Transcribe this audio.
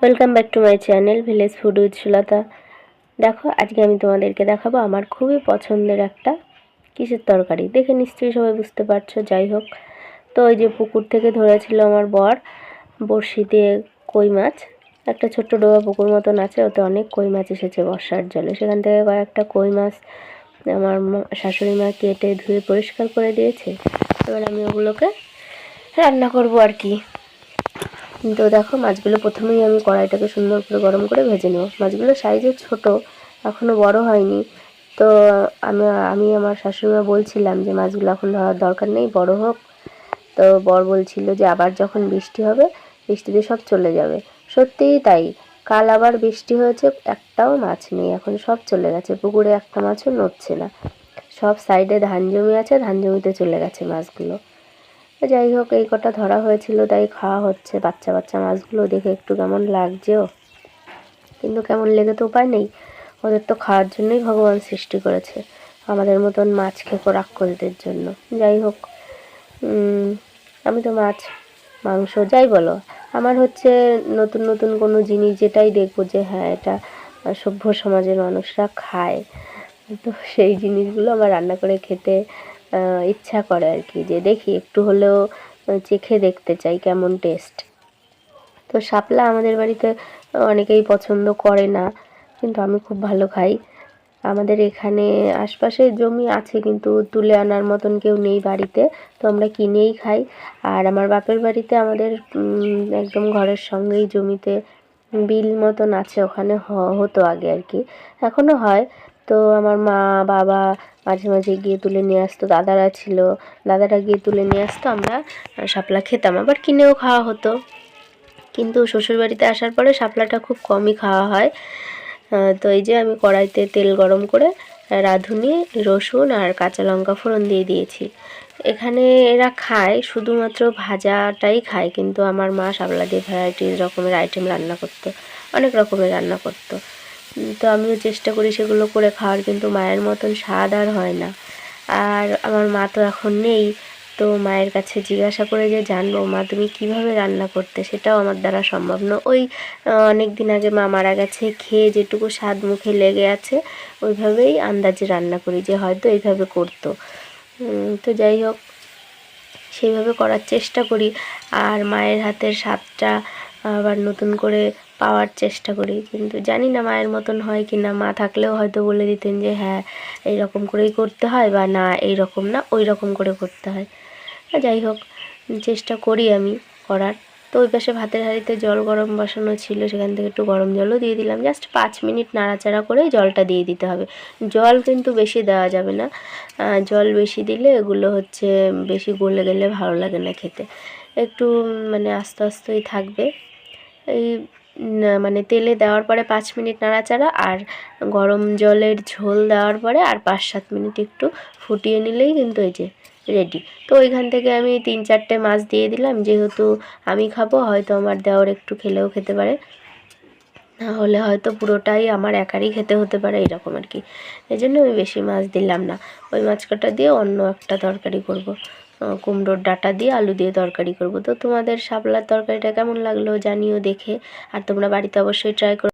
Welcome back to my channel village food with দেখো, আজকে আমি তোমাদেরকে দেখাবো আমার খুবই পছন্দের একটা কিসের তরকারি। দেখে নিশ্চয়ই সবাই বুঝতে পারছ, যাই হোক। তো ওই যে পুকুর থেকে ধরেছিল আমার বর বড়শি কই মাছ। একটা ছোট্ট ডোবা পুকুর মতন আছে, ওতে অনেক কই মাছ এসেছে বর্ষার জলে। সেখান থেকে কয়েকটা কই মাছ আমার শাশুড়ি মা কেটে ধুয়ে পরিষ্কার করে দিয়েছে। এবার আমি ওগুলোকে রান্না করব আর কি। তো দেখো, মাছগুলো প্রথমেই আমি কড়াইটাকে সুন্দর করে গরম করে ভেজে নেব। মাছগুলো সাইজে ছোট এখনও বড় হয়নি। তো আমি আমি আমার শাশুড়িমা বলছিলাম যে, মাছগুলো এখন ধরার দরকার নেই, বড় হোক। তো বর বলছিল যে, আবার যখন বৃষ্টি হবে বৃষ্টিতে সব চলে যাবে। সত্যিই তাই। কাল আবার বৃষ্টি হয়েছে, একটাও মাছ নেই, এখন সব চলে গেছে। পুকুরে একটা মাছও নড়ছে না। সব সাইডে ধান জমি আছে, ধান জমিতে চলে গেছে মাছগুলো। যাই হোক, এই কটা ধরা হয়েছিল, তাই খাওয়া হচ্ছে। বাচ্চা বাচ্চা মাছগুলো দেখে একটু কেমন লাগছেও। কিন্তু কেমন লেগে তো উপায় নেই। ওদের তো খাওয়ার জন্যই ভগবান সৃষ্টি করেছে, আমাদের মতন মাছ খেকো রাক্ষসদের জন্য। যাই হোক আমি তো মাছ, মাংস, যাই বলো। আমার হচ্ছে নতুন নতুন কোনো জিনিস যেটাই দেখব যে হ্যাঁ এটা সভ্য সমাজের মানুষরা খায়। তো সেই জিনিসগুলো আমার রান্না করে খেতে ইচ্ছা করে আর কি, যে দেখি একটু হলেও চেখে দেখতে চাই কেমন টেস্ট তো শাপলা আমাদের বাড়িতে অনেকেই পছন্দ করে না, কিন্তু আমি খুব ভালো খাই। আমাদের এখানে আশপাশে জমি আছে, কিন্তু তুলে আনার মতন কেউ নেই বাড়িতে, তো আমরা কিনেই খাই। আর আমার বাপের বাড়িতে আমাদের একদম ঘরের সঙ্গেই জমিতে বিল মতন আছে, ওখানে হতো আগে আর কি। এখনও হয় তো আমার মা, বাবা মাঝে মাঝে গিয়ে তুলে নিয়ে আসতো, দাদারা ছিল। দাদারা গিয়ে তুলে নিয়ে আসতো, আমরা শাপলা খেতাম, আবার কিনেও খাওয়া হতো। কিন্তু শ্বশুরবাড়িতে আসার পরে শাপলাটা খুব কমই খাওয়া হয়। তো এই যে আমি কড়াইতে তেল গরম করে রাঁধুনি, রসুন আর কাঁচা লঙ্কা ফোড়ন দিয়ে দিয়েছি। এখানে এরা খায়, শুধুমাত্র ভাজাটাই খায়, কিন্তু আমার মা শাপলা দিয়ে ভ্যারাইটি রকমের আইটেম রান্না করতো, অনেক রকমের রান্না করতো। তো আমিও চেষ্টা করি সেগুলো করে খাওয়ার, কিন্তু মায়ের মতন স্বাদ আর হয় না। আর আমার মা তো এখন নেই, তো মায়ের কাছে জিজ্ঞাসা করে যে, জানব মা, তুমি কীভাবে রান্না করতে? সেটাও আমার দ্বারা সম্ভব না। ওই অনেক দিন আগে মা মারা গেছে, খেয়ে যেটুকু স্বাদ মুখে লেগে আছে, ওইভাবেই আন্দাজে রান্না করি যে, হয়তো এইভাবে করতো। তো যাই হোক, সেইভাবে করার চেষ্টা করি। আর মায়ের হাতের স্বাদটা আবার নতুন করে পাওয়ার চেষ্টা করি। কিন্তু জানি না মায়ের মতন হয় কি না। মা থাকলেও হয়তো বলে দিতেন যে হ্যাঁ এই রকম করেই করতে হয় বা না এই রকম না ওই রকম করে করতে হয়। যাই হোক, চেষ্টা করি আমি করার। তো ওই পাশে ভাতের হাঁড়িতে জল গরম বসানো ছিল, সেখান থেকে একটু গরম জলও দিয়ে দিলাম। জাস্ট পাঁচ মিনিট নাড়াচাড়া করে জলটা দিয়ে দিতে হবে। জল কিন্তু বেশি দেওয়া যাবে না। জল বেশি দিলে এগুলো হচ্ছে বেশি গলে গেলে ভালো লাগে না খেতে। একটু মানে আস্তে আস্তেই থাকবে। এই মানে তেলে দেওয়ার পরে পাঁচ মিনিট নাড়াচাড়া আর গরম জলের ঝোল দেওয়ার পরে আর পাঁচ সাত মিনিট একটু ফুটিয়ে নিলেই কিন্তু এই যে রেডি তো ওইখান থেকে আমি তিন চারটে মাছ দিয়ে দিলাম, যেহেতু আমি খাব, হয়তো আমার দেওয়ার একটু খেলেও খেতে পারে। না হলে হয়তো পুরোটাই আমার একারই খেতে হতে পারে, এরকম আর কি। এই জন্য আমি বেশি মাছ দিলাম না। ওই মাছ কাটা দিয়ে অন্য একটা তরকারি করব। কুমড়োর ডাটা দিয়ে আলু দিয়ে তরকারি করব। তো তোমাদের শাপলার তরকারিটা কেমন লাগল জানিও দেখে, আর তোমরা বাড়িতে অবশ্যই ট্রাই করো।